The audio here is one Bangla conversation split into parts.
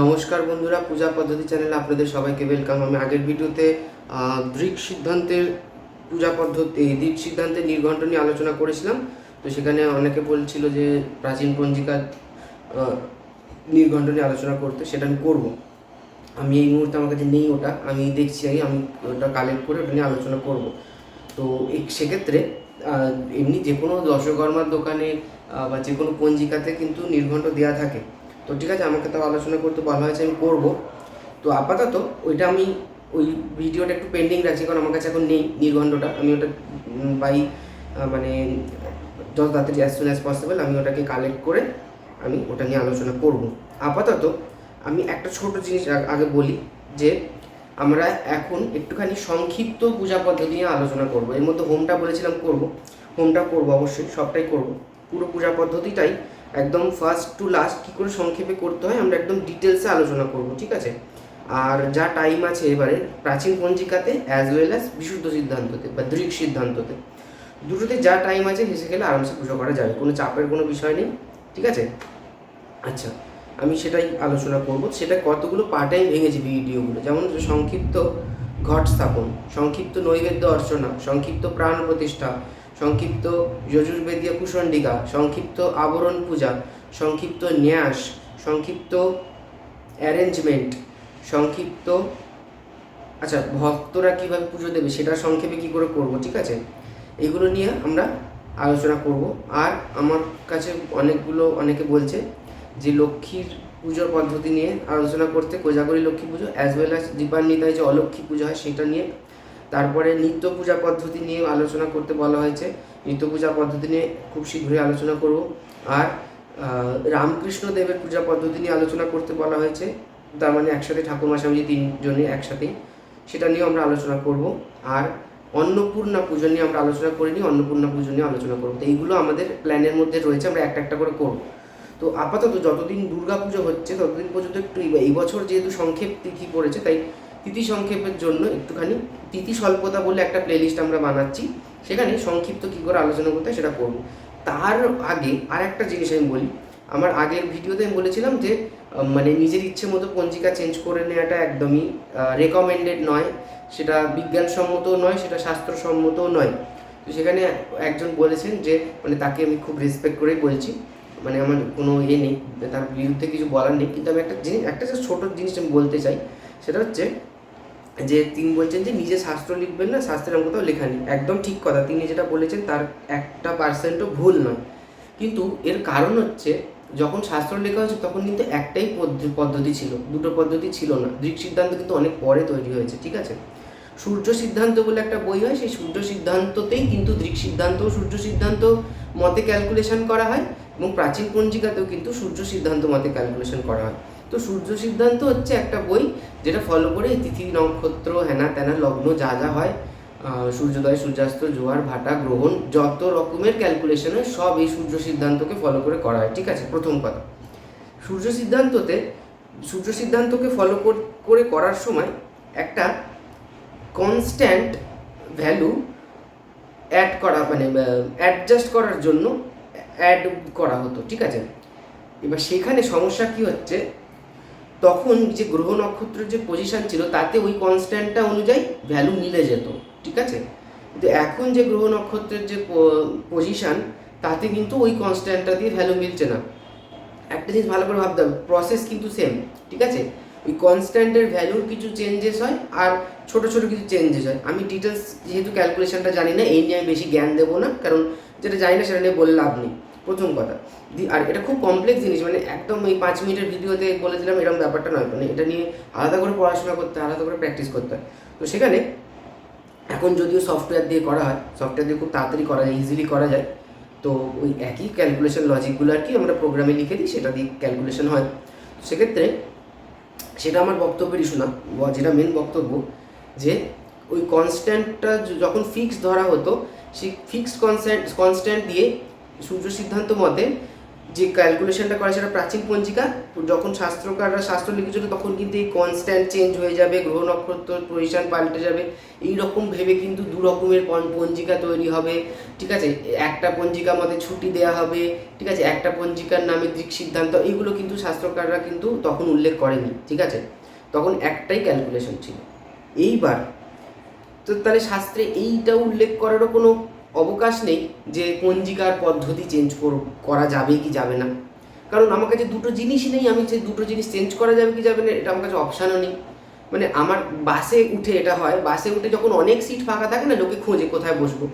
নমস্কার বন্ধুরা পূজা পদ্ধতি চ্যানেলে আপনাদের সবাইকে ওয়েলকাম আমি আগের ভিডিওতে দৃক সিদ্ধান্তের পূজা পদ্ধতি দৃক সিদ্ধান্তের নির্ঘণ্ট নিয়ে আলোচনা করেছিলাম। তো সেখানে অনেকে বলছিল যে প্রাচীন পঞ্জিকার আহ, নির্ঘণ্ট নিয়ে আলোচনা করতে সেটা আমি করব। আমি এই মুহূর্তে আমার কাছে নেই ওটা আমি দেখছি আগে আমি ওটা কালেক্ট করে ওটা নিয়ে আলোচনা করব। তো সেক্ষেত্রে এমনি যে কোনো দশকর্মার দোকানে বা যে কোনো পঞ্জিকাতে কিন্তু নির্ঘণ্ট দেওয়া থাকে। তো ঠিক আছে, আমাকে তো আলোচনা করতে বলা হয়েছে, আমি করব। তো আপাতত ওইটা আমি ওই ভিডিওটা একটু পেন্ডিং রাখছি, কারণ আমার কাছে এখন নেই নির্ঘণ্টটা আমি ওটা বাই মানে যত তাড়াতাড়ি অ্যাজ সুন অ্যাজ পসিবল আমি ওটাকে কালেক্ট করে আমি ওটা নিয়ে আলোচনা করব। আপাতত আমি একটা ছোট জিনিস আগে বলি, যে আমরা এখন একটুখানি সংক্ষিপ্ত পূজা পদ্ধতি নিয়ে আলোচনা করব। এর মধ্যে হোমটা বলেছিলাম করব। হোমটা করব অবশ্যই, সবটাই করব। পুরো পূজা পদ্ধতিটাই একদম ফার্স্ট টু লাস্ট কী করে সংক্ষেপে করতে হয়, আমরা একদম ডিটেলসে আলোচনা করব, ঠিক আছে? আর যা টাইম আছে এবারে, প্রাচীন পঞ্জিকাতে অ্যাজ ওয়েল অ্যাজ বিশুদ্ধ সিদ্ধান্ততে বা দৃক সিদ্ধান্ততে। দুটোতে যা টাইম আছে হেসে গেলে আরামসে পুজো করা যাবে, কোনো চাপের কোনো বিষয় নেই, ঠিক আছে? আচ্ছা আমি সেটাই আলোচনা করব। সেটা কতগুলো পার্টে ভেঙেছি ভিডিওগুলো যেমন সংক্ষিপ্ত ঘট স্থাপন, সংক্ষিপ্ত নৈবেদ্য অর্চনা, সংক্ষিপ্ত প্রাণ প্রতিষ্ঠা সংক্ষিপ্ত যজুর্বেদীয় কুষণ্ডিকা, সংক্ষিপ্ত আবরণ পূজা, সংক্ষিপ্ত ন্যাস, সংক্ষিপ্ত অ্যারেঞ্জমেন্ট, সংক্ষিপ্ত আচ্ছা ভক্তরা কীভাবে পুজো দেবে সেটা সংক্ষেপে কী করে করব, ঠিক আছে? এগুলো নিয়ে আমরা আলোচনা করব। আর আমার কাছে অনেকগুলো, অনেকে বলছে যে লক্ষ্মীর পুজোর পদ্ধতি নিয়ে আলোচনা করতে কোজাগরী লক্ষ্মী পুজো অ্যাজ ওয়েল অ্যাজ দীপান্বিতায় যে অলক্ষ্মী পুজো হয় সেটা নিয়ে তারপরে নিত্য পূজা পদ্ধতি নিয়ে আলোচনা করতে বলা হয়েছে। নিত্য পূজা পদ্ধতি নিয়ে খুব শীঘ্রই আলোচনা করব। আর রামকৃষ্ণ দেবের পূজা পদ্ধতি নিয়ে আলোচনা করতে বলা হয়েছে। তার মানে একসাথে ঠাকুরমা স্বামীজি তিনজনে একসাথেই সেটা নিয়েও আমরা আলোচনা করব। আর, অন্নপূর্ণা পুজো নিয়ে আমরা আলোচনা করিনি, অন্নপূর্ণা পুজো নিয়ে আলোচনা করব। তো এইগুলো আমাদের প্ল্যানের মধ্যে রয়েছে, আমরা একটা একটা করে করব। তো আপাতত যতদিন দুর্গা পুজো হচ্ছে, ততদিন পর্যন্ত একটু এই বছর যেহেতু সংক্ষেপ তিথি পড়েছে, তাই তিথি সংক্ষেপের জন্য একটুখানি তিথি স্বল্পতা বলে একটা প্লেলিস্ট আমরা বানাচ্ছি। সেখানে সংক্ষিপ্ত কী করে আলোচনা করতে সেটা করব। তার আগে আর একটা জিনিস আমি বলি। আমার আগের ভিডিওতে আমি বলেছিলাম যে মানে নিজের ইচ্ছে মতো পঞ্জিকা চেঞ্জ করে নেওয়াটা একদমই রেকমেন্ডেড নয়। সেটা বিজ্ঞানসম্মতও নয়, সেটা শাস্ত্রসম্মতও নয়। তো সেখানে একজন বলেছেন যে মানে তাকে আমি খুব রেসপেক্ট করেই বলছি। মানে আমার কোনো ইয়ে নেই, তার বিরুদ্ধে কিছু বলার নেই। কিন্তু আমি একটা জিনিস, একটা যে ছোটো জিনিস আমি বলতে চাই। সেটা হচ্ছে যে তিনি বলছেন যে নিজে শাস্ত্র লিখবেন না, শাস্ত্রের কোথাও লেখা নেই। একদম ঠিক কথা, তিনি যেটা বলেছেন তার একটা পার্সেন্টও ভুল নয়। কিন্তু এর কারণ হচ্ছে, যখন শাস্ত্র লেখা হয়েছে, তখন কিন্তু একটাই পদ্ধ- পদ্ধতি ছিল, দুটো পদ্ধতি ছিল না। দৃক সিদ্ধান্ত কিন্তু অনেক পরে তৈরি হয়েছে, ঠিক আছে? সূর্য সিদ্ধান্ত বলে একটা বই হয়, সেই সূর্য সিদ্ধান্ততেই কিন্তু দৃক সিদ্ধান্ত সূর্য সিদ্ধান্ত মতে ক্যালকুলেশন করা হয় এবং প্রাচীন পঞ্জিকাতেও কিন্তু সূর্য সিদ্ধান্ত মতে ক্যালকুলেশন করা হয়। তো সূর্য সিদ্ধান্ত হচ্ছে একটা বই যেটা ফলো করে তিথি, নক্ষত্র, হেনা তেনা, লগ্ন, যা যা হয় সূর্যোদয়, সূর্যাস্ত, জোয়ার, ভাটা, গ্রহণ, যত রকমের ক্যালকুলেশন হয়, সব এই সূর্য সিদ্ধান্তকে ফলো করে করা হয়, ঠিক আছে? প্রথম কথা। সূর্য সিদ্ধান্ততে, সূর্য সিদ্ধান্তকে ফলো করে করার সময় একটা কনস্ট্যান্ট ভ্যালু অ্যাড করা মানে অ্যাডজাস্ট করার জন্য অ্যাড করা হতো, ঠিক আছে? এবার সেখানে সমস্যা কি হচ্ছে? তখন যে গ্রহ নক্ষত্রের যে পজিশান ছিল, তাতে ওই কনস্ট্যান্টটা অনুযায়ী ভ্যালু মিলে যেত, ঠিক আছে? কিন্তু এখন যে গ্রহ নক্ষত্রের যে পজিশন তাতে কিন্তু ওই কনস্ট্যান্টটা দিয়ে ভ্যালু মিলছে না। একটা জিনিস ভালো করে ভাবতে হবে প্রসেস কিন্তু সেম ঠিক আছে? ওই কনস্ট্যান্টের ভ্যালুর কিছু চেঞ্জেস হয় আর ছোট ছোট কিছু চেঞ্জেস হয়। আমি ডিটেলস যেহেতু ক্যালকুলেশনটা জানি না, এই নিয়ে আমি বেশি জ্ঞান দেবো না, কারণ যেটা জানি না সেটা নিয়ে বলে লাভ নেই। প্রথম কথা। আর এটা খুব কমপ্লেক্স জিনিস মানে একদম ওই পাঁচ মিনিটের ভিডিওতে বলে দিলাম এরকম ব্যাপারটা নয় মানে এটা নিয়ে আলাদা করে পড়াশোনা করতে হয়, আলাদা করে প্র্যাকটিস করতে হয়। তো সেখানে এখন যদিও সফটওয়্যার দিয়ে করা হয় সফটওয়্যার দিয়ে খুব তাড়াতাড়ি করা যায় ইজিলি করা যায়, তো ওই একই ক্যালকুলেশন লজিকগুলো আর কি আমরা প্রোগ্রামে লিখে দিই, সেটা দিয়ে ক্যালকুলেশন হয়। সেক্ষেত্রে সেটা আমার বক্তব্যের ইস্যু না যেটা মেন বক্তব্য, যে ওই কনস্ট্যান্টটা যখন ফিক্স ধরা হতো, সেই ফিক্সড কনস্ট্যান্ট কনস্ট্যান্ট দিয়ে সূর্য সিদ্ধান্ত মতে যে ক্যালকুলেশনটা করে সেটা প্রাচীন পঞ্জিকা, যখন শাস্ত্রকাররা শাস্ত্র লিখেছিল তখন কিন্তু এই কনস্ট্যান্ট চেঞ্জ হয়ে যাবে, গ্রহ নক্ষত্র পজিশন পাল্টে যাবে এই রকম ভেবে কিন্তু দু রকমের পঞ্জিকা তৈরি হবে, ঠিক আছে? একটা পঞ্জিকা মতে ছুটি দেওয়া হবে, ঠিক আছে? একটা পঞ্জিকার নামে দিক সিদ্ধান্ত, এইগুলো কিন্তু শাস্ত্রকাররা কিন্তু তখন উল্লেখ করেনি, ঠিক আছে? তখন একটাই ক্যালকুলেশন ছিল। এইবার, তো তাহলে শাস্ত্রে এইটা উল্লেখ করারও কোনো অবকাশ নেই যে পঞ্জিকার পদ্ধতি চেঞ্জ করা যাবে কি যাবে না। কারণ আমার কাছে দুটো জিনিসই নেই, আমি যে দুটো জিনিস চেঞ্জ করা যাবে কি যাবে না, এটা আমার কাছে অপশানও নেই। মানে আমার বাসে উঠে এটা হয়, বাসে উঠে যখন অনেক সিট ফাঁকা থাকে না, লোকে খোঁজে কোথায় বসবো।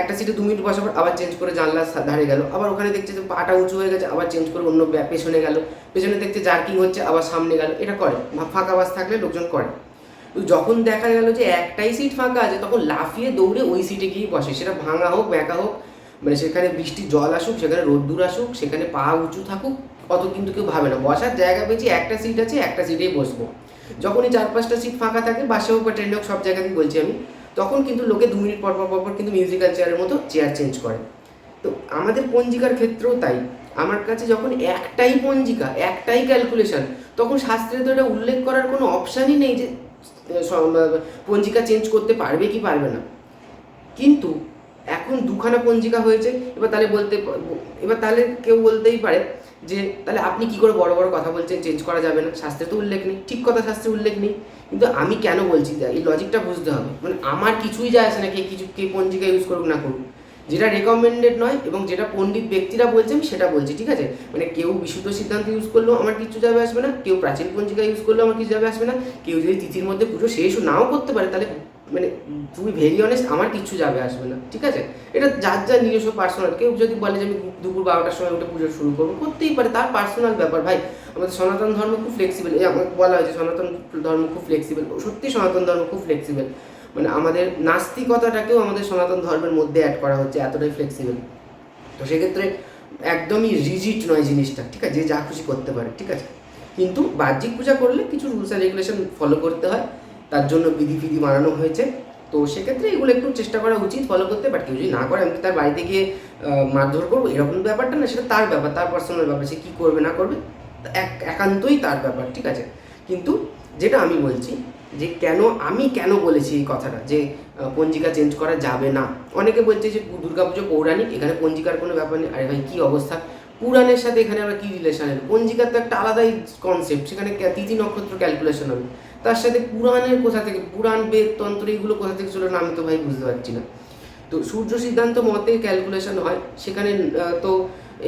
একটা সিটে দু মিনিট বসার পর আবার চেঞ্জ করে জানলা ধারে গেল। আবার ওখানে দেখছে যে পাটা উঁচু হয়ে গেছে, আবার চেঞ্জ করে অন্য পেছনে গেল। পেছনে দেখছে জার্কিং হচ্ছে, আবার সামনে গেল। এটা করে। ফাঁকা বাস থাকলে লোকজন করে। তো যখন দেখা গেল যে একটাই সিট ফাঁকা আছে, তখন লাফিয়ে দৌড়ে ওই সিটে গিয়ে বসে। সেটা ভাঙা হোক ব্যাকা হোক মানে সেখানে বৃষ্টির জল আসুক, সেখানে রোদ্দুর আসুক, সেখানে পা উঁচু থাকুক, অত কিন্তু কেউ ভাবে না। বসার জায়গা পেয়েছি, একটা সিট আছে, একটা সিটেই বসবো। যখনই চার পাঁচটা সিট ফাঁকা থাকে বাসে হোক বা ট্রেনে হোক, সব জায়গাতেই বলছি আমি, তখন কিন্তু লোকে দু মিনিট পর পর পর কিন্তু মিউজিক্যাল চেয়ারের মতো চেয়ার চেঞ্জ করে। তো আমাদের পঞ্জিকার ক্ষেত্রেও তাই। আমার কাছে যখন একটাই পঞ্জিকা, একটাই ক্যালকুলেশন তখন শাস্ত্রে তো এটা উল্লেখ করার কোনো অপশানই নেই যে পঞ্জিকা চেঞ্জ করতে পারবে কি পারবে না। কিন্তু এখন দুখানা পঞ্জিকা হয়েছে, এবার তাহলে বলতে এবার তাহলে কেউ বলতেই পারে যে, তাহলে আপনি কি করে বড় বড় কথা বলছেন চেঞ্জ করা যাবে না। শাস্ত্রে তো উল্লেখ নেই, ঠিক কথা শাস্ত্রে উল্লেখ নেই। কিন্তু আমি কেন বলছি, এই লজিকটা বুঝতে হবে। মানে আমার কিছুই যায় আসে না, কে কিছু, কে পঞ্জিকা ইউজ করুক না করুক। যেটা রেকমেন্ডেড নয় এবং যেটা পণ্ডিত ব্যক্তিরা বলছে, আমি সেটা বলছি, ঠিক আছে? মানে কেউ বিশুদ্ধ সিদ্ধান্ত ইউজ করলেও আমার কিছু যাবে আসবে না, কেউ প্রাচীন পঞ্জিকা ইউজ করলেও আমার কিছু যাবে আসবে না, কেউ যদি তিথির মধ্যে পুজো শেষও নাও করতে পারে, তাহলে মানে তুমি ভেরি অনেস্ট আমার কিচ্ছু যাবে আসবে না, ঠিক আছে? এটা যার যার নিজস্ব পার্সোনাল কেউ যদি বলে যে আমি দুপুর বারোটার সময় ওটা পুজো শুরু করব, করতেই পারে, তার পার্সোনাল ব্যাপার, ভাই। আমাদের সনাতন ধর্ম খুব ফ্লেক্সিবল আমাকে বলা হয়েছে, সনাতন ধর্ম খুব ফ্লেক্সিবল সত্যি সনাতন ধর্ম খুব ফ্লেক্সিবল মানে আমাদের নাস্তিকতাটাকেও আমাদের সনাতন ধর্মের মধ্যে অ্যাড করা হচ্ছে, এতটাই ফ্লেক্সিবল তো সেক্ষেত্রে একদমই রিজিট নয় জিনিসটা, ঠিক আছে? যে যা খুশি করতে পারে, ঠিক আছে? কিন্তু বাহ্যিক পূজা করলে কিছু রুলস অ্যান্ড রেগুলেশন ফলো করতে হয়, তার জন্য বিধি ফিধি বানানো হয়েছে। তো সেক্ষেত্রে এগুলো একটু চেষ্টা করা উচিত ফলো করতে বাট কেউ যদি না করে, আমি তার বাড়িতে গিয়ে মারধর করব? এরকম ব্যাপারটা না, সেটা তার ব্যাপার, তার পার্সোনাল ব্যাপার, সে কী করবে, না করবে? এক, একান্তই তার ব্যাপার, ঠিক আছে? কিন্তু যেটা আমি বলছি যে কেন আমি কেন বলেছি এই কথাটা? যে পঞ্জিকা চেঞ্জ করা যাবে না। অনেকে বলছে যে, দুর্গাপুজো পৌরাণিক, এখানে পঞ্জিকার কোনো ব্যাপার নেই। আরে ভাই, কী অবস্থা? পুরাণের সাথে এখানে আবার কী রিলেশন এলো পঞ্জিকার তো একটা আলাদাই কনসেপ্ট সেখানে তিথি নক্ষত্র ক্যালকুলেশন হবে। তার সাথে পুরাণের কোথা থেকে, পুরাণ, বেদ, তন্ত্র, এগুলো কোথা থেকে চলে? আমি তো ভাই বুঝতে পারছি না। তো সূর্য সিদ্ধান্ত মতে ক্যালকুলেশন হয়। সেখানে তো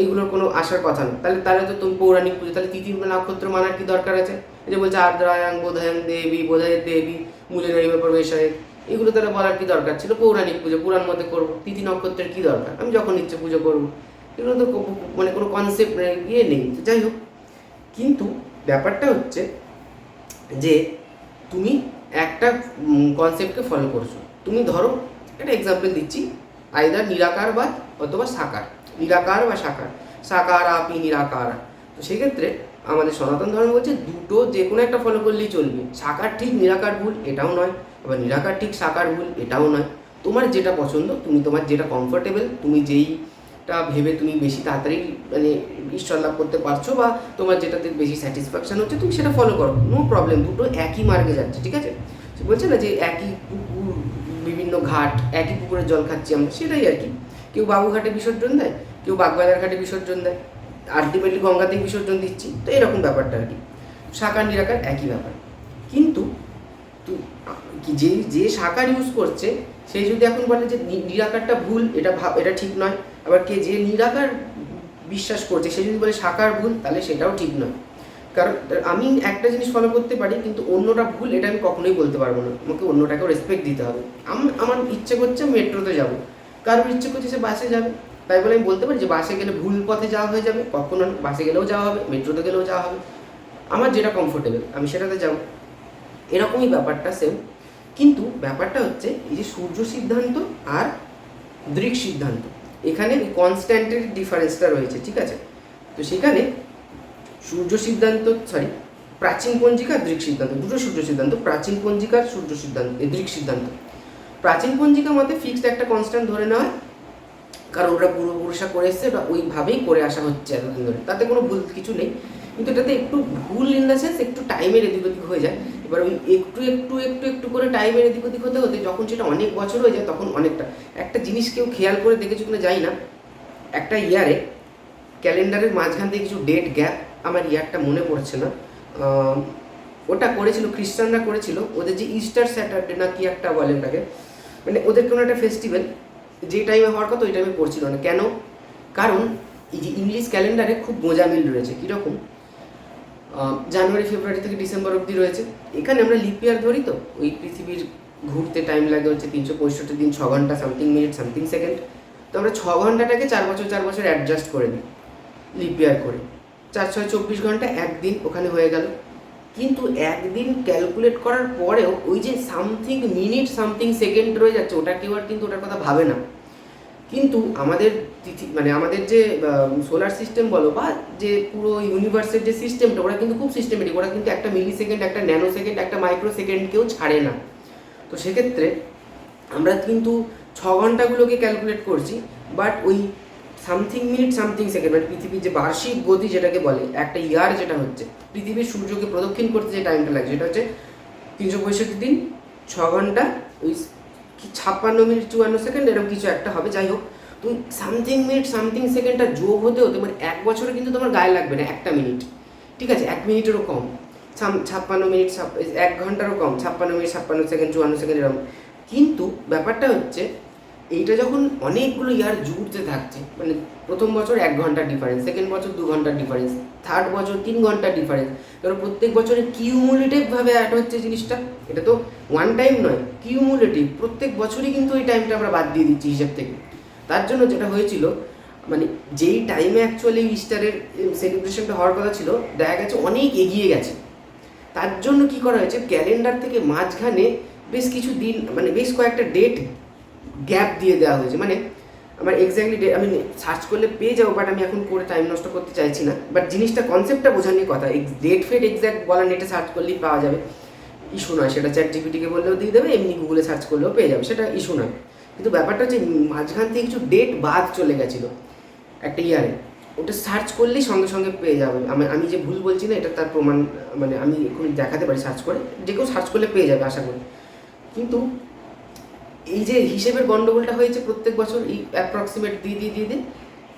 এইগুলোর কোনো আসার কথা না। তাহলে তাহলে তো তুমি পৌরাণিক পুজো, তাহলে তিথি নক্ষত্র মানার কি দরকার আছে? যে বলছে আর্দ্রায়াং বোধায়াং দেবী বোধায়ের দেবী মূলে নৈব প্রবেশায়। এগুলো তাহলে বলার কি দরকার ছিল? পৌরাণিক পুজো, পুরাণ মতে করব। তিথি নক্ষত্রের কি দরকার? আমি যখন ইচ্ছে পুজো করব। এগুলো তো মানে কোনো কনসেপ্ট ইয়ে নেই। যাই হোক। কিন্তু ব্যাপারটা হচ্ছে যে তুমি একটা কনসেপ্টকে ফলো করছ। তুমি ধরো, একটা এক্সাম্পল দিচ্ছি। আইদার নিরাকারবাদ অথবা সাকার। নিরাকার বা সাকার। সাকার আপি নিরাকার। তো সেক্ষেত্রে আমাদের সনাতন ধর্ম বলছে দুটো যে কোনো একটা ফলো করলেই চলবে। সাকার ঠিক নিরাকার ভুল, এটাও নয়। আবার নিরাকার ঠিক সাকার ভুল, এটাও নয়। তোমার যেটা পছন্দ, তুমি তোমার যেটা কমফোর্টেবল তুমি যেইটা ভেবে তুমি বেশি তাড়াতাড়ি মানে ঈশ্বর লাভ করতে পারছ বা তোমার যেটাতে বেশি স্যাটিসফ্যাকশন হচ্ছে, তুমি সেটা ফলো করো। নো প্রবলেম দুটো একই মার্গে যাচ্ছে, ঠিক আছে? বলছে না যে একই পুকুর, বিভিন্ন ঘাট, একই পুকুরের জল খাচ্ছি আমরা, সেটাই আর কি। কেউ বাবুঘাটে বিসর্জন দেয়, কেউ বাগবাজার ঘাটে বিসর্জন দেয়। আলটিমেটলি গঙ্গাতেই বিসর্জন দিচ্ছি। তো এরকম ব্যাপারটা আর কি। সাকার নিরাকার একই ব্যাপার। কিন্তু যে যে সাকার ইউজ করছে, সে যদি এখন বলে যে নিরাকারটা ভুল, এটা ভাব, এটা ঠিক নয়। আবার কে, যে নিরাকার বিশ্বাস করছে, সে যদি বলে সাকার ভুল, তাহলে সেটাও ঠিক নয়। কারণ, আমি একটা জিনিস ফলো করতে পারি, কিন্তু অন্যটা ভুল, এটা আমি কখনোই বলতে পারব না। আমাকে অন্যটাকেও রেসপেক্ট দিতে হবে। আম- আমার ইচ্ছে করছে মেট্রোতে যাব। কারোর ইচ্ছে করছে সে বাসে যাবে। তাই বলে আমি বলতে পারি যে বাসে গেলে ভুল পথে যাওয়া হয়ে যাবে, কখনো বাসে গেলেও যাওয়া হবে, মেট্রোতে গেলেও যাওয়া হবে। আমার যেটা কমফোর্টেবল আমি সেটাতে যাব। এরকমই ব্যাপারটা সেম কিন্তু ব্যাপারটা হচ্ছে এই যে সূর্য সিদ্ধান্ত আর দৃক সিদ্ধান্ত, এখানে কনস্ট্যান্টের ডিফারেন্সটা রয়েছে, ঠিক আছে? তো সেখানে সূর্য সিদ্ধান্ত সরি প্রাচীন পঞ্জিকা দৃক সিদ্ধান্ত, দুটো সূর্য সিদ্ধান্ত, প্রাচীন পঞ্জিকার সূর্য সিদ্ধান্ত দৃক সিদ্ধান্ত। প্রাচীন পঞ্জিকা মতে ফিক্সড একটা কনস্ট্যান্ট ধরে নেওয়া হয় কারণ ওরা পূর্বপুরুষরা করে এসছে ওটা ওইভাবেই করে আসা হচ্ছে এতদিন ধরে তাতে কোনো ভুল কিছু নেই। কিন্তু এটাতে একটু ভুল ইন দ্য সেন্স একটু টাইমের এদিক ওদিক হয়ে যায়। এবার ওই একটু একটু একটু একটু করে টাইমের এদিক ওদিক হতে হতে যখন সেটা অনেক বছর হয়ে যায়, তখন অনেকটা একটা জিনিস কেউ খেয়াল করে দেখেছ কিনা যাই না। একটা ইয়ারে ক্যালেন্ডারের মাঝখান থেকে কিছু ডেট গ্যাপ আমার ইয়ারটা মনে পড়ছে না। ওটা করেছিল, খ্রিস্টানরা করেছিল। ওদের যে ইস্টার স্যাটারডে না কি একটা বলে ওটাকে। মানে ওদের কোনো একটা ফেস্টিভ্যাল যে টাইমে হওয়ার কথা ওই টাইমে পড়ছিল না। কেন? কারণ এই যে ইংলিশ ক্যালেন্ডারে খুব মিল রয়েছে। কীরকম? জানুয়ারি ফেব্রুয়ারি থেকে ডিসেম্বর অবধি রয়েছে। এখানে আমরা লিপ ইয়ার ধরি তো। ওই পৃথিবীর ঘুরতে টাইম লাগে হচ্ছে তিনশো পঁয়ষট্টি দিন, ছ ঘণ্টা সামথিং মিনিট সামথিং সেকেন্ড তো আমরা ছ ঘন্টাটাকে চার বছর চার বছর অ্যাডজাস্ট করে দিই লিপ ইয়ার করে। চার, ছয়, চব্বিশ ঘণ্টা একদিন ওখানে হয়ে গেল। কিন্তু একদিন ক্যালকুলেট করার পরেও ওই যে সামথিং মিনিট সামথিং সেকেন্ড রয়ে যাচ্ছে, ওটা কেউ আর কিন্তু ওটার কথা ভাবে না। কিন্তু আমাদের তিথি মানে আমাদের যে সোলার সিস্টেম বলো বা যে পুরো ইউনিভার্সের যে সিস্টেমটা ওরা কিন্তু খুব সিস্টেমেটিক ওরা কিন্তু একটা মিলি সেকেন্ড একটা ন্যানো সেকেন্ড একটা মাইক্রো সেকেন্ডকেও ছাড়ে না। তো সেক্ষেত্রে আমরা কিন্তু ছ ঘন্টাগুলোকে ক্যালকুলেট করছি বাট ওই সামথিং মিনিট সামথিং সেকেন্ড মানে পৃথিবীর যে বার্ষিক গতি যেটাকে বলে, একটা ইয়ার যেটা হচ্ছে, পৃথিবীর সূর্যকে প্রদক্ষিণ করতে যে টাইমটা লাগে, সেটা হচ্ছে তিনশো পঁয়ষট্টি দিন, ছ ঘণ্টা ওই কি ছাপ্পান্ন মিনিট, চুয়ান্ন সেকেন্ড এরকম কিছু একটা হবে, যাই হোক। তুমি সামথিং মিনিট সামথিং সেকেন্ডটা যোগ হতে হতে মানে এক বছরে কিন্তু তোমার গায়ে লাগবে না, একটা মিনিট। ঠিক আছে? এক মিনিটেরও কম। ছাপ্পান্ন মিনিট এক ঘন্টারও কম। ছাপ্পান্ন মিনিট, ছাপ্পান্ন সেকেন্ড, চুয়ান্ন সেকেন্ড এরকম। কিন্তু ব্যাপারটা হচ্ছে এইটা যখন অনেকগুলো ইয়ার জুড়তে থাকছে মানে প্রথম বছর এক ঘণ্টার ডিফারেন্স সেকেন্ড বছর দু ঘণ্টার ডিফারেন্স থার্ড বছর তিন ঘণ্টার ডিফারেন্স কারণ প্রত্যেক বছরে কিউমুলেটিভভাবে অ্যাড হচ্ছে জিনিসটা, এটা তো ওয়ান টাইম নয় কিউমুলেটিভ প্রত্যেক বছরই কিন্তু ওই টাইমটা আমরা বাদ দিয়ে দিচ্ছি হিসেব থেকে। তার জন্য যেটা হয়েছিল মানে যেই টাইমে অ্যাকচুয়ালি ইস্টারের সেলিব্রেশনটা হওয়ার কথা ছিল, দেখা গেছে অনেক এগিয়ে গেছে। তার জন্য কি করা হয়েছে ক্যালেন্ডার থেকে মাঝখানে বেশ কিছু দিন মানে বেশ কয়েকটা ডেট গ্যাপ দিয়ে দেওয়া হয়েছে। মানে আমার এক্স্যাক্টলি আমি সার্চ করলে পেয়ে যাব বাট আমি এখন করে টাইম নষ্ট করতে চাইছি না। বাট জিনিসটা কনসেপ্টটা বোঝানোর কথা। ডেট ফেট এক্স্যাক্ট বলা নেটে সার্চ করলেই পাওয়া যাবে। ইস্যু নয়, সেটা চ্যাট জিপিটিকে বললেও দিয়ে দেবে, এমনি গুগলে সার্চ করলেও পেয়ে যাবে, সেটা ইস্যু নয়। কিন্তু ব্যাপারটা হচ্ছে, মাঝখান থেকে কিছু ডেট বাদ চলে গেছিল একটা ইয়ারে। ওটা সার্চ করলেই সঙ্গে সঙ্গে পেয়ে যাবে। আমি আমি যে ভুল বলছি না, এটা তার প্রমাণ মানে আমি এখন দেখাতে পারি সার্চ করে। যে কেউ সার্চ করলে পেয়ে যাবে, আশা করি। কিন্তু এই যে হিসেবের গন্ডগোলটা হয়েছে প্রত্যেক বছর, এই অ্যাপ্রক্সিমেট দিয়ে দিয়ে দিয়ে দিয়ে,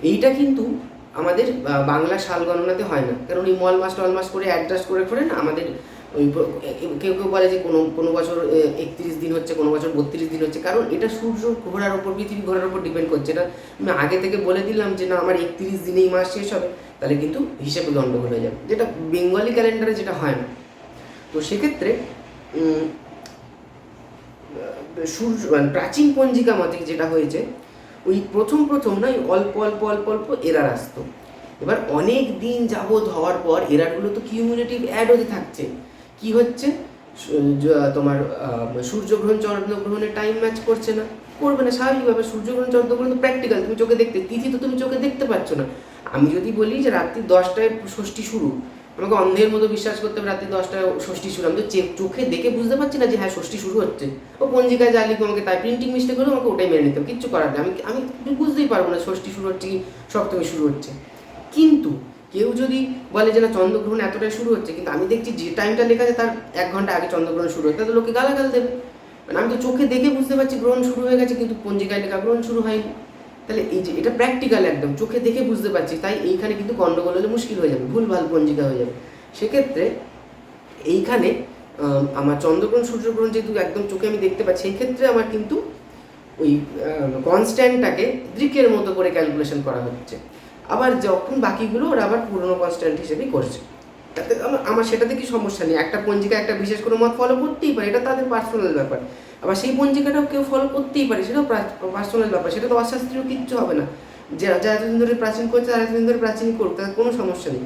এইটা কিন্তু আমাদের বাংলা সাল গণনাতে হয় না। কারণ এই মল মাস, টল মাস করে অ্যাডজাস্ট করে করে না আমাদের ওই কেউ কেউ বলে যে কোনো কোনো বছর একত্রিশ দিন হচ্ছে, কোনো বছর বত্রিশ দিন হচ্ছে। কারণ এটা সূর্য ঘোরার ওপর, পৃথিবী ঘোরার ওপর ডিপেন্ড করছে এটা আমি আগে থেকে বলে দিলাম যে না, আমার একত্রিশ দিনেই মাস শেষ হবে, তাহলে কিন্তু হিসেবে গণ্ডগোল হয়ে যাবে। যেটা বেঙ্গলি ক্যালেন্ডারে যেটা হয় না। তো সেক্ষেত্রে সূর্য মানে প্রাচীন পঞ্জিকা মতে যেটা হয়েছে, ওই প্রথম প্রথম না ওই অল্প অল্প অল্প অল্প এরার আসতো। এবার অনেক দিন যাবৎ হওয়ার পর এরারগুলো তো কিউমুলেটিভ অ্যাড হতে থাকছে। কি হচ্ছে? তোমার সূর্যগ্রহণ, চন্দ্রগ্রহণের টাইম ম্যাচ করছে না। করবে না, স্বাভাবিকভাবে সূর্যগ্রহণ, চন্দ্রগ্রহণ তো প্র্যাকটিক্যাল তুমি চোখে দেখতে, তিথি তো তুমি চোখে দেখতে পাচ্ছ না। আমি যদি বলি যে রাত্রি দশটায় ষষ্ঠী শুরু আমাকে অন্ধের মতো বিশ্বাস করতে হবে রাত্রি দশটায় ষষ্ঠী শুরু আমি তো চোখে দেখে বুঝতে পারছি না যে হ্যাঁ ষষ্ঠী শুরু হচ্ছে। ও পঞ্জিকায় যা লিখব আমাকে তাই প্রিন্টিং মিস্টেক হলেও আমাকে ওটাই মেনে নিতে হবে, কিচ্ছু করার নেই। আমি আমি বুঝতেই পারব না ষষ্ঠী শুরু হচ্ছে কি সপ্তমী শুরু হচ্ছে। কিন্তু কেউ যদি বলে যে না, চন্দ্রগ্রহণ এতটাই শুরু হচ্ছে, কিন্তু আমি দেখছি যে টাইমটা লেখা আছে তার এক ঘণ্টা আগে চন্দ্রগ্রহণ শুরু হচ্ছে তো লোকে গালাগাল দেবে। মানে আমি তো চোখে দেখে বুঝতে পারছি গ্রহণ শুরু হয়ে গেছে, কিন্তু পঞ্জিকায় লেখা গ্রহণ শুরু হয়নি। তাহলে এই যে, এটা প্র্যাকটিক্যাল একদম, চোখে দেখে বুঝতে পারছি, তাই এইখানে কিন্তু গন্ডগোল হলে মুশকিল হয়ে যাবে, ভুল ভালো পঞ্জিকা হয়ে যাবে। সেক্ষেত্রে এইখানে আমার চন্দ্রগ্রহণ সূর্যগ্রহণ যেহেতু একদম চোখে আমি দেখতে পাচ্ছি, সেই ক্ষেত্রে আমার কিন্তু ওই কনস্ট্যান্টটাকে দ্রিকের মতো করে ক্যালকুলেশন করা হচ্ছে। আবার যখন বাকিগুলো ওরা আবার পুরনো কনস্ট্যান্ট হিসেবেই করছে। আমার- সেটাতে কি সমস্যা নেই? একটা পঞ্জিকা, একটা বিশেষ কোনো মত ফলো করতেই পারে, এটা তাদের পার্সোনাল ব্যাপার। আবার সেই পঞ্জিকাটাও কেউ ফলো করতেই পারে, সেটাও পার্সোনাল ব্যাপার, সেটা তো অশাস্ত্রীয় কিচ্ছু হবে না। যে যা এতদিন ধরে প্রাচীন করছে, তারা এতদিন ধরে প্রাচীন করুক, তাদের কোনো সমস্যা নেই।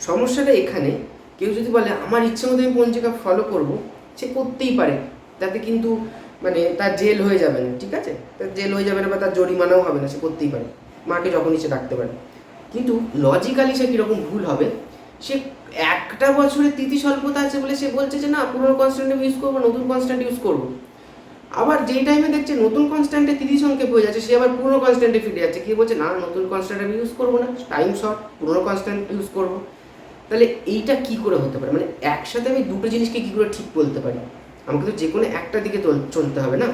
সমস্যাটা এখানে, কেউ যদি বলে, আমার ইচ্ছে মতো আমি পঞ্জিকা ফলো করব, সে করতেই পারে। তাতে কিন্তু মানে তার জেল হয়ে যাবে না, ঠিক আছে? তার জেল হয়ে যাবে না বা তার জরিমানাও হবে না, সে করতেই পারে। মাকে যখন ইচ্ছে ডাকতে পারে। কিন্তু লজিক্যালি সে কীরকম ভুল হবে সে একটা বছরের তিথি স্বল্পতা আছে বলে সে বলছে যে, না, পুরোনো কনস্ট্যান্ট ইউজ করব, নতুন কনস্ট্যান্ট ইউজ করব। আবার যেই টাইমে দেখছে নতুন কনস্ট্যান্টে তিথি সংখ্যে হয়ে যাচ্ছে, সে আবার পুরনো কনস্ট্যান্টে ফিরে যাচ্ছে। কি বলছে, না, নতুন কনস্ট্যান্ট আমি ইউজ করব না টাইম শর্ট পুরনো কনস্ট্যান্ট ইউজ করব। তাহলে এইটা কি করে হতে পারে? মানে একসাথে আমি দুটো জিনিসকে কী করে ঠিক বলতে পারি? আমাকে তো যে কোনো একটা দিকে চল- চলতে হবে না?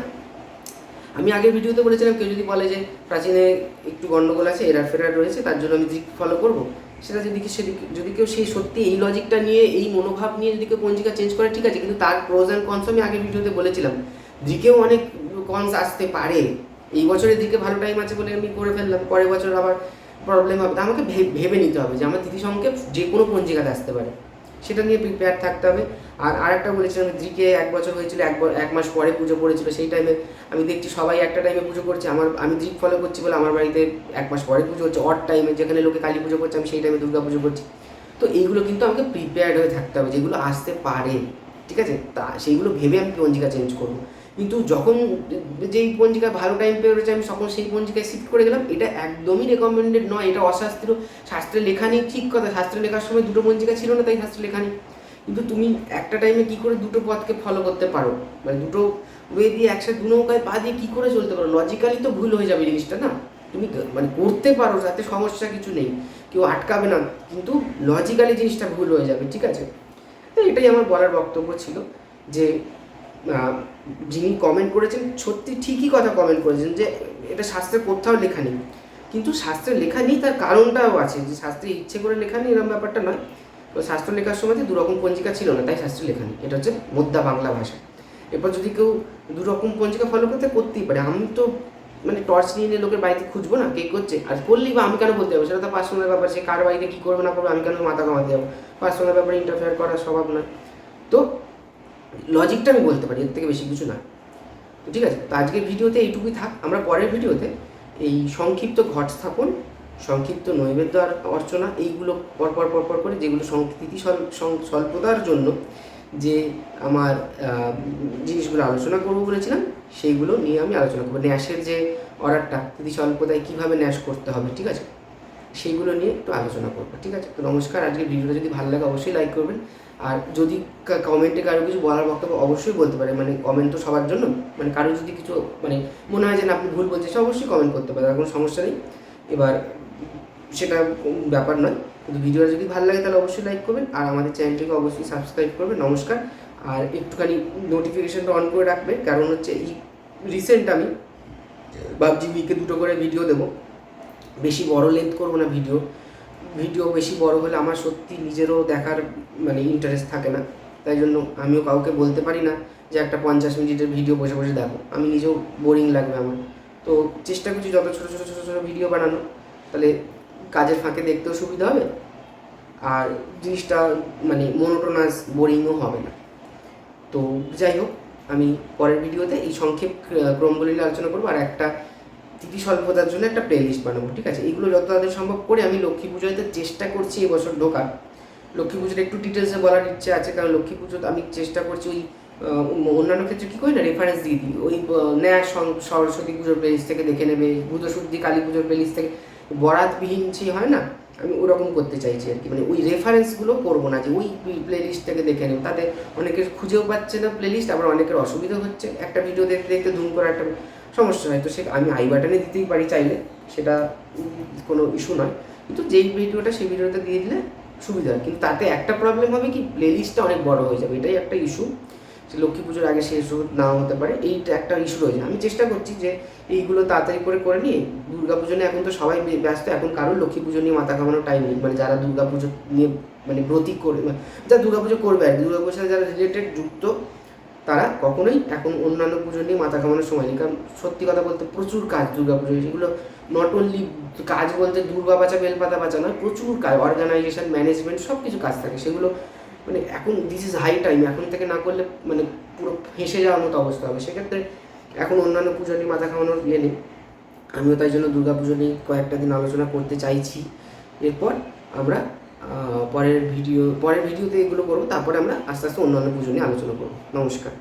আমি আগের ভিডিওতে বলেছিলাম, কেউ যদি বলে যে প্রাচীনে একটু গন্ডগোল আছে এরার ফেরার রয়েছে, তার জন্য আমি দিক ফলো করব। সেটা যদি সেদিকে যদি কেউ সেই সত্যি এই লজিকটা নিয়ে, এই মনোভাব নিয়ে যদি কেউ পঞ্জিকা চেঞ্জ করে, ঠিক আছে, কিন্তু তার প্রোজ অ্যান্ড কনস আমি আগের ভিডিওতে বলেছিলাম। দিকেও অনেক কনস আসতে পারে। এই বছরের দিকে ভালো টাইম আছে বলে আমি করে ফেললাম, পরের বছর আবার প্রবলেম হবে। তা আমাকে ভেবে নিতে হবে যে আমার তিথি সংক্ষেপ যে কোনো পঞ্জিকাতে আসতে পারে। সেটা নিয়ে প্রিপেয়ার থাকতে হবে। আর আরেকটা বলেছিলাম দিকে এক বছর হয়েছিল, এক এক মাস পরে পুজো পড়েছিল, সেই টাইমে আমি দেখছি সবাই একটা টাইমে পুজো করছে। আমার, আমি দিক ফলো করছি বলে আমার বাড়িতে এক মাস পরে পুজো হচ্ছে অড টাইমে যেখানে লোকে কালী পুজো করছে, আমি সেই টাইমে দুর্গা পুজো করছি। তো এইগুলো কিন্তু আমাকে প্রিপেয়ার্ড হয়ে থাকতে হবে, যেগুলো আসতে পারে, ঠিক আছে? তা, সেইগুলো ভেবে আমি পঞ্জিকা চেঞ্জ করব? কিন্তু যখন যেই পঞ্জিকা ভালো টাইম পেয়ে রয়েছে, আমি তখন সেই পঞ্জিকায় শিফট করে গেলাম, এটা একদমই রেকমেন্ডেড নয়, এটা অশাস্ত্র শাস্ত্রে লেখা নেই, ঠিক কথা শাস্ত্রে লেখার সময় দুটো পঞ্জিকা ছিল না, তাই শাস্ত্রে লেখা নেই। কিন্তু তুমি একটা টাইমে কি করে দুটো পথকে ফলো করতে পারো? মানে দুটো ওয়ে দিয়ে একসাথে দু নৌকায় পা দিয়ে কী করে চলতে পারো? লজিক্যালি তো ভুল হয়ে যাবে জিনিসটা, না? তুমি মানে করতে পারো, তাতে সমস্যা কিছু নেই। কেউ আটকাবে না, কিন্তু লজিক্যালি জিনিসটা ভুল হয়ে যাবে, ঠিক আছে? এটাই আমার বলার বক্তব্য ছিল যে যিনি কমেন্ট করেছেন, সত্যি ঠিকই কথা কমেন্ট করেছেন যে, এটা শাস্ত্রে কোথাও লেখা নেই। কিন্তু শাস্ত্রে লেখা নেই, তার কারণটাও আছে যে, শাস্ত্রে ইচ্ছে করে লেখা নেই এরকম ব্যাপারটা নয়। তো শাস্ত্র লেখার সময় দু রকম পঞ্জিকা ছিল না, তাই শাস্ত্রে লেখা নেই। এটা হচ্ছে মোদ্দা বাংলা ভাষা। এরপর যদি কেউ দু রকম পঞ্জিকা ফলো করতে, করতেই পারে। আমি তো মানে টর্চ নিয়ে নিয়ে লোকের বাড়িতে খুঁজবো না, কে করছে? আর করলেই বা আমি কেন বলতে যাব? সেটা তো পার্সোনাল ব্যাপার, সে কার বাড়িতে কী করবে না করবে, আমি কেন মাথা কামাতে যাব? পার্সোনাল ব্যাপারে ইন্টারফেয়ার করার স্বভাব নয়। তো লজিকটা আমি বলতে পারি, এর থেকে বেশি কিছু না তো ঠিক আছে, তো আজকের ভিডিওতে এইটুকুই থাক। আমরা পরের ভিডিওতে এই সংক্ষিপ্ত ঘট স্থাপন, সংক্ষিপ্ত নৈবেদ্য অর্চনা এইগুলো পরপর পরপর করে, যেগুলো সংকৃতি স্বল- সং- স্বল্পতার জন্য যে আমার জিনিসগুলো আলোচনা করব বলেছিলাম, সেইগুলো নিয়ে আমি আলোচনা করব। ন্যাসের যে অর্ডারটা, তিথি স্বল্পতায় কীভাবে ন্যাস করতে হবে, ঠিক আছে? সেইগুলো নিয়ে একটু আলোচনা করব, ঠিক আছে? তো নমস্কার, আজকে ভিডিওটা যদি ভালো লাগে অবশ্যই লাইক করবেন। আর যদি কমেন্টে কারও কিছু বলার বক্তব্য অবশ্যই বলতে পারে মানে কমেন্ট তো সবার জন্য। মানে কারও যদি কিছু মানে মনে হয় যে আপনি ভুল বলছেন, সে অবশ্যই কমেন্ট করতে পারে, তার কোনো সমস্যা নেই। এবার সেটা ব্যাপার নয়। কিন্তু ভিডিওটা যদি ভালো লাগে, তাহলে অবশ্যই লাইক করবেন। আর আমাদের চ্যানেলটিকে অবশ্যই সাবস্ক্রাইব করবেন। নমস্কার। আর একটুখানি নোটিফিকেশানটা অন করে রাখবে, কারণ হচ্ছে এই রিসেন্ট আমি ভাবছি উইকে দুটো করে ভিডিও দেবো। বেশি বড় লেন্থ করব না ভিডিও ভিডিও বেশি বড় হলে আমার সত্যি নিজেরও দেখার মানে ইন্টারেস্ট থাকে না। তাই জন্য আমিও কাউকে বলতে পারি না যে একটা পঞ্চাশ মিনিটের ভিডিও বসে বসে দেখো। আমি নিজেও বোরিং লাগবে আমার। তো চেষ্টা করছি যত ছোটো ছোটো ছোটো ছোটো ভিডিও বানানো তাহলে কাজের ফাঁকে দেখতেও সুবিধা হবে। আর জিনিসটা মানে মনোটোনাস বোরিংও হবে না। তো যাই হোক, আমি পরের ভিডিওতে এই সংক্ষেপ ক্রমগুলি আলোচনা করব। আর একটা তিথি স্বল্পতার জন্য একটা প্লে লিস্ট বানাবো, ঠিক আছে? এগুলো যত তাদের সম্ভব করে আমি লক্ষ্মী পুজোতে চেষ্টা করছি এবছর ঢোকার। লক্ষ্মী পুজোর একটু ডিটেলসে বলার ইচ্ছে আছে, কারণ লক্ষ্মী পুজো আমি চেষ্টা করছি ওই অন্যান্য ক্ষেত্রে কী করি না রেফারেন্স দিয়ে দিই। ওই ন্যায় সরস্বতী পুজোর প্লেলিস্ট থেকে দেখে নেবে বুধশুদ্ধি কালী পুজোর প্লেলিস্ট থেকে। বরাতবিহীন সেই হয় না, আমি ওরকম করতে চাইছি আর কি। মানে ওই রেফারেন্সগুলো করব না, যে ওই প্লেলিস্ট থেকে দেখে নেব। তাতে অনেকের খুঁজেও পাচ্ছে না প্লেলিস্ট আবার অনেকের অসুবিধা হচ্ছে। একটা ভিডিও দেখতে দেখতে ধুম করে একটা সমস্যা হয় তো সে আমি আই বাটনে দিতেই পারি চাইলে, সেটা কোনো ইস্যু নয়। কিন্তু যেই ভিডিওটা সেই ভিডিওটা দিয়ে দিলে সুবিধা হয়। কিন্তু তাতে একটা প্রবলেম হবে কি প্লেলিস্টটা অনেক বড় হয়ে যাবে। এটাই একটা ইস্যু যে লক্ষ্মী পুজোর আগে শেষ নাও হতে পারে এইটা একটা ইস্যু রয়েছে আমি চেষ্টা করছি যে এইগুলো তাড়াতাড়ি করে করে নিয়ে, দুর্গা পুজো নিয়ে এখন তো সবাই ব্যস্ত। এখন কারোর লক্ষ্মী পুজো নিয়ে মাথা ঘামানোর টাইম নেই। মানে যারা দুর্গা পুজো নিয়ে মানে ব্রতী করে মানে যারা দুর্গা পুজো করবে আর দুর্গা পুজোর সাথে যারা রিলেটেড যুক্ত তারা কখনোই এখন অন্যান্য পুজো নিয়ে মাথা ঘামানোর সময় নেই। কারণ সত্যি কথা বলতে প্রচুর কাজ দুর্গা পুজো সেগুলো নট অনলি কাজ বলতে দুর্গা বাঁচা বেলপাতা বাঁচা নয়, প্রচুর কাজ অর্গানাইজেশন ম্যানেজমেন্ট সব কিছু কাজ থাকে। সেগুলো মানে এখন দিস ইজ হাই টাইম এখন থেকে না করলে মানে পুরো ফেঁসে যাওয়ার মতো অবস্থা হবে। সেক্ষেত্রে এখন অন্যান্য পুজো নিয়ে মাথা ঘামানোর ইয়ে নেই। আমিও তাই জন্য দুর্গা পুজো নিয়ে কয়েকটা দিন আলোচনা করতে চাইছি। এরপর আমরা পরের ভিডিও পরের ভিডিওতে এগুলো করব, তারপরে আমরা আস্তে আস্তে অন্যান্য পুজো নিয়ে আলোচনা করব। নমস্কার।